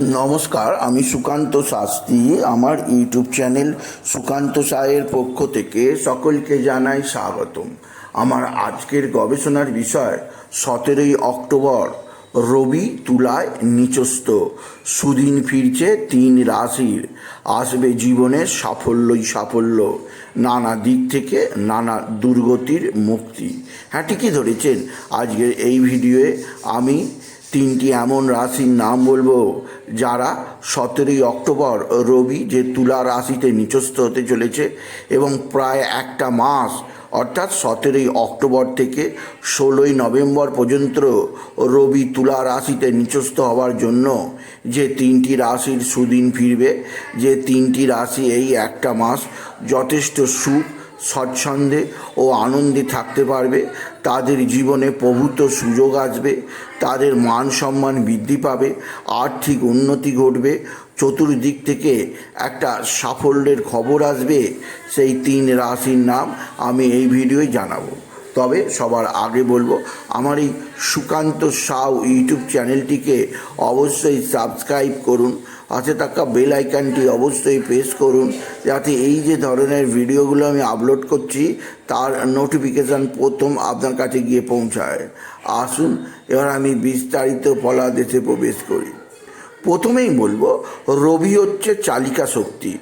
নমস্কার, আমি সুকান্ত শাস্ত্রী। আমার ইউটিউব চ্যানেল সুকান্ত সায়ের পক্ষ থেকে সকলকে জানাই স্বাগতম। আমার আজকের গবেষণার বিষয়, সতেরোই অক্টোবর, রবি তুলায় নিচস্ত সুদিন ফিরছে তিন রাশির। আসবে জীবনের সাফল্যই সাফল্য। নানা দিক থেকে নানা দুর্গতির মুক্তি। হ্যাঁ ঠিকই ধরেছেন। আজকের এই ভিডিওয়ে আমি তিনটি এমন রাশির নাম বলব, যারা সতেরোই অক্টোবর রবি যে তুলা রাশিতে নিচস্থ হতে চলেছে এবং প্রায় একটা মাস, অর্থাৎ সতেরোই অক্টোবর থেকে ষোলোই নভেম্বর পর্যন্ত রবি তুলা রাশিতে নিচস্থ হওয়ার জন্য যে তিনটি রাশির সুদিন ফিরবে, যে তিনটি রাশি এই একটা মাস যথেষ্ট সুখ স্বচ্ছন্দে ও আনন্দে থাকতে পারবে। তাদের জীবনে প্রভূত সুযোগ আসবে। তাদের মান সম্মান বৃদ্ধি পাবে। আর্থিক উন্নতি ঘটবে। চতুর্দিক থেকে একটা সাফল্যের খবর আসবে। সেই তিন রাশির নাম আমি এই ভিডিওয় জানাব। তবে সবার আগে বলব, আমার এই সুকান্ত সাউ ইউটিউব চ্যানেলটিকে অবশ্যই সাবস্ক্রাইব করুন। পাশে থাকা বেল আইকনটি অবশ্যই প্রেস করুন, যাতে এই যে ধরনের ভিডিওগুলো আমি আপলোড করছি, তার নোটিফিকেশান প্রথম আপনার কাছে গিয়ে পৌঁছায়। আসুন, এবার আমি বিস্তারিত ফলাদেশে প্রবেশ করি। প্রথমেই বলব, রবি হচ্ছে চালিকা শক্তি।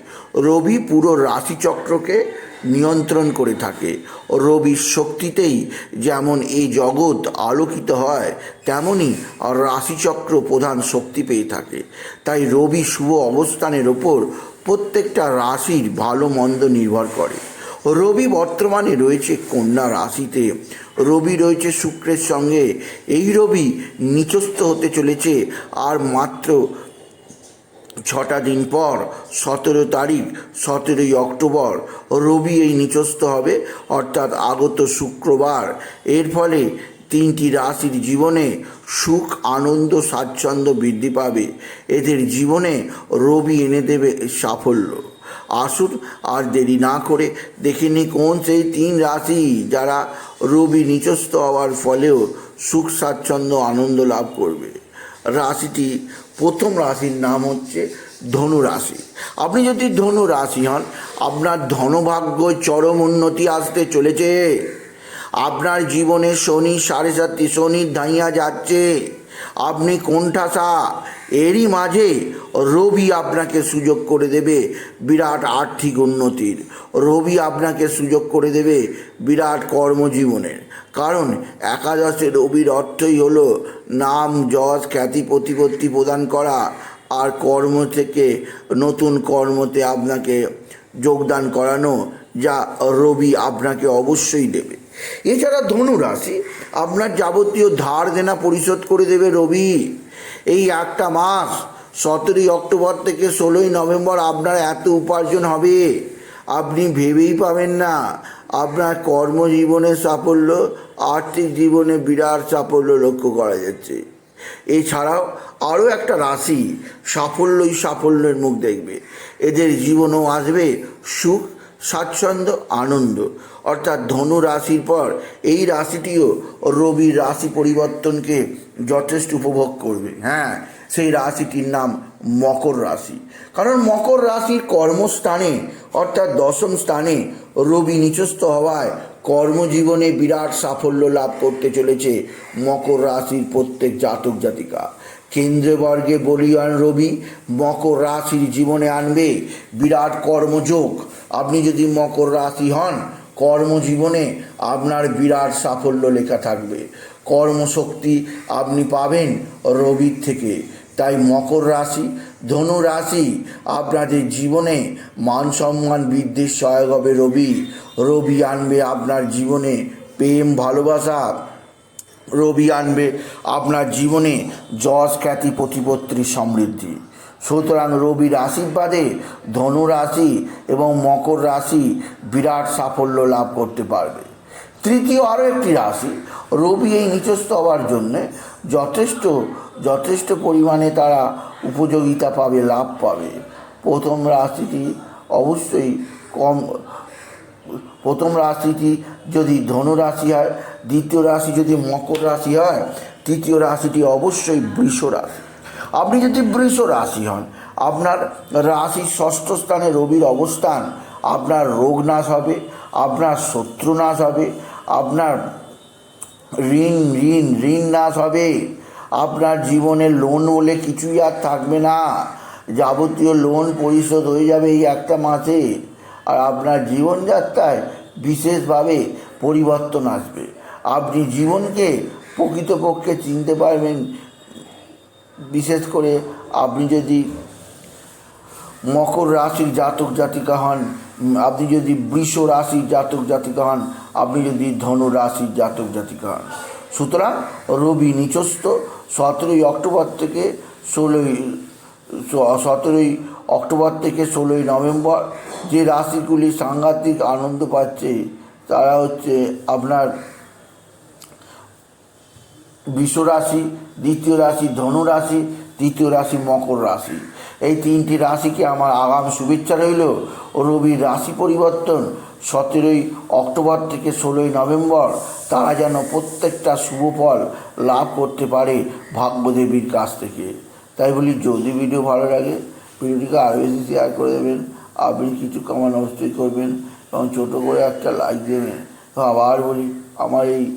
রবি পুরো রাশিচক্রকে নিয়ন্ত্রণ করে থাকে। রবির শক্তিতেই যেমন এই জগৎ আলোকিত হয় তেমনই রাশিচক্র প্রধান শক্তি পেয়ে থাকে। তাই রবি শুভ অবস্থানের ওপর প্রত্যেকটা রাশির ভালো মন্দ নির্ভর করে। রবি বর্তমানে রয়েছে কন্যা রাশিতে। রবি রয়েছে শুক্রের সঙ্গে। এই রবি নিচস্থ হতে চলেছে, আর মাত্র ছটা দিন পর, সতেরো তারিখ, সতেরোই অক্টোবর, রবি এই নিচস্থ হবে, অর্থাৎ আগত শুক্রবার। এর ফলে তিনটি রাশির জীবনে সুখ, আনন্দ, স্বাচ্ছন্দ্য বৃদ্ধি পাবে। এদের জীবনে রবি এনে দেবে সাফল্য। আসুন আর দেরি না করে দেখে নি কোন সেই তিন রাশি যারা রবি নিচস্থ হওয়ার ফলেও সুখ, স্বাচ্ছন্দ্য, আনন্দ লাভ করবে। রাশিটি প্রথম রাশির নাম হচ্ছে ধনু রাশি আপনি যদি ধনু রাশি হন, আপনার ধনভাগ্য চরম উন্নতি আসতে চলেছে। আপনার জীবনে শনি সাড়ে সাতটি শনির ধাইয়া যাচ্ছে। আপনি কোণঠাসা এরই মাঝে রবি আপনাকে সুযোগ করে দেবে বিরাট আর্থিক উন্নতির। রবি আপনাকে সুযোগ করে দেবে বিরাট কর্মজীবনের। কারণ একাদশে রবির অর্থই হলো নাম, যশ, খ্যাতি, প্রতিপত্তি প্রদান করা আর কর্ম থেকে নতুন কর্মতে আপনাকে যোগদান করানো যা রবি আপনাকে অবশ্যই দেবে। এছাড়া ধনু রাশি, আপনার যাবতীয় ধার দেনা পরিশোধ করে দেবে রবি। এই একটা মাস, সতেরোই অক্টোবর থেকে ষোলোই নভেম্বর আপনার এত উপার্জন হবে। আপনি ভেবেই পাবেন না, আপনার কর্মজীবনের সাফল্য, আর্থিক জীবনে বিরাট সাফল্য লক্ষ্য করা যাচ্ছে। এছাড়াও আরও একটা রাশি, সাফল্যই সাফল্যের মুখ দেখবে। এদের জীবনও আসবে সুখ স্বাচ্ছন্দ্য, আনন্দ। অর্থাৎ ধনু রাশির পর এই রাশিটিও রবির রাশি পরিবর্তনকে যথেষ্ট উপভোগ করবে হ্যাঁ? সেই রাশিটির নাম মকর রাশি। কারণ মকর রাশির কর্মস্থানে, অর্থাৎ দশম স্থানে রবি নিচস্থ হওয়ায় কর্মজীবনে বিরাট সাফল্য লাভ করতে চলেছে মকর রাশির প্রত্যেক জাতক জাতিকা। কেন্দ্রবর্গে বলিয়ান রবি মকর রাশির জীবনে আনবে বিরাট কর্মযোগ আপনি যদি মকর রাশি হন, কর্মজীবনে আপনার বিরাট সাফল্য লেখা থাকবে। কর্মশক্তি আপনি পাবেন রবির থেকে। তাই মকর রাশি, ধনু রাশি আপনাদের জীবনে মান সম্মান বৃদ্ধির সহায়ক হবে রবি। রবি আনবে আপনার জীবনে প্রেম, ভালোবাসা রবি আনবে, আপনার জীবনে যশ, খ্যাতি প্রতিপত্তির সমৃদ্ধি। সুতরাং রবির আশীর্বাদে ধনু রাশি এবং মকর রাশি বিরাট সাফল্য লাভ করতে পারবে। তৃতীয় আরও একটি রাশি, রবি এই নিচস্থ হওয়ার জন্যে যথেষ্ট যথেষ্ট পরিমাণে তারা উপযোগিতা পাবে, লাভ পাবে। প্রথম রাশিটি অবশ্যই কম, প্রথম রাশিটি যদি ধনু রাশি হয় দ্বিতীয় রাশি যদি মকর রাশি হয়, তৃতীয় রাশিটি অবশ্যই বৃষ রাশি। আপনি যদি বৃষ রাশি হন, আপনার রাশির ষষ্ঠ স্থানে রবির অবস্থান, আপনার রোগ নাশ হবে, আপনার শত্রু নাশ হবে, আপনার ঋণ ঋণ ঋণ নাশ হবে, আপনার জীবনে লোন বলে কিছুই আর থাকবে না। যাবতীয় লোন পরিশোধ হয়ে যাবে এই একটা মাসে, আর আপনার জীবনযাত্রায় বিশেষভাবে পরিবর্তন আসবে। আপনি জীবনকে প্রকৃতপক্ষে চিনতে পারবেন। বিশেষ করে আপনি যদি মকর রাশির জাতক জাতিকা হন, আপনি যদি বৃষ রাশির জাতক জাতিকা হন, আপনি যদি ধনু রাশির জাতক জাতিকা হন। সুতরাং রবি নিচস্থ, সতেরোই অক্টোবর থেকে ষোলোই, সতেরোই অক্টোবর থেকে ষোলোই নভেম্বর যে রাশিগুলি সাংঘাতিক আনন্দ পাচ্ছে, তারা হচ্ছে আপনার বৃষ রাশি দ্বিতীয় রাশি ধনু রাশি তৃতীয় রাশি মকর রাশি। এই তিনটি রাশিকে আমার আগাম শুভেচ্ছা রইল। রবির রাশি পরিবর্তন সতেরোই অক্টোবর থেকে ষোলোই নভেম্বর। তারা যেন প্রত্যেকটা শুভ ফল লাভ করতে পারে ভাগ্যদেবীর কাছ থেকে। তাই বলি, যদি ভিডিও ভালো লাগে, ভিডিওটিকে আরও বেশি শেয়ার করে দেবেন। আপনি কিছু কামান অবশ্যই করবেন। এবং ছোটো করে একটা লাইক দেবেন। আবার বলি, আমার এই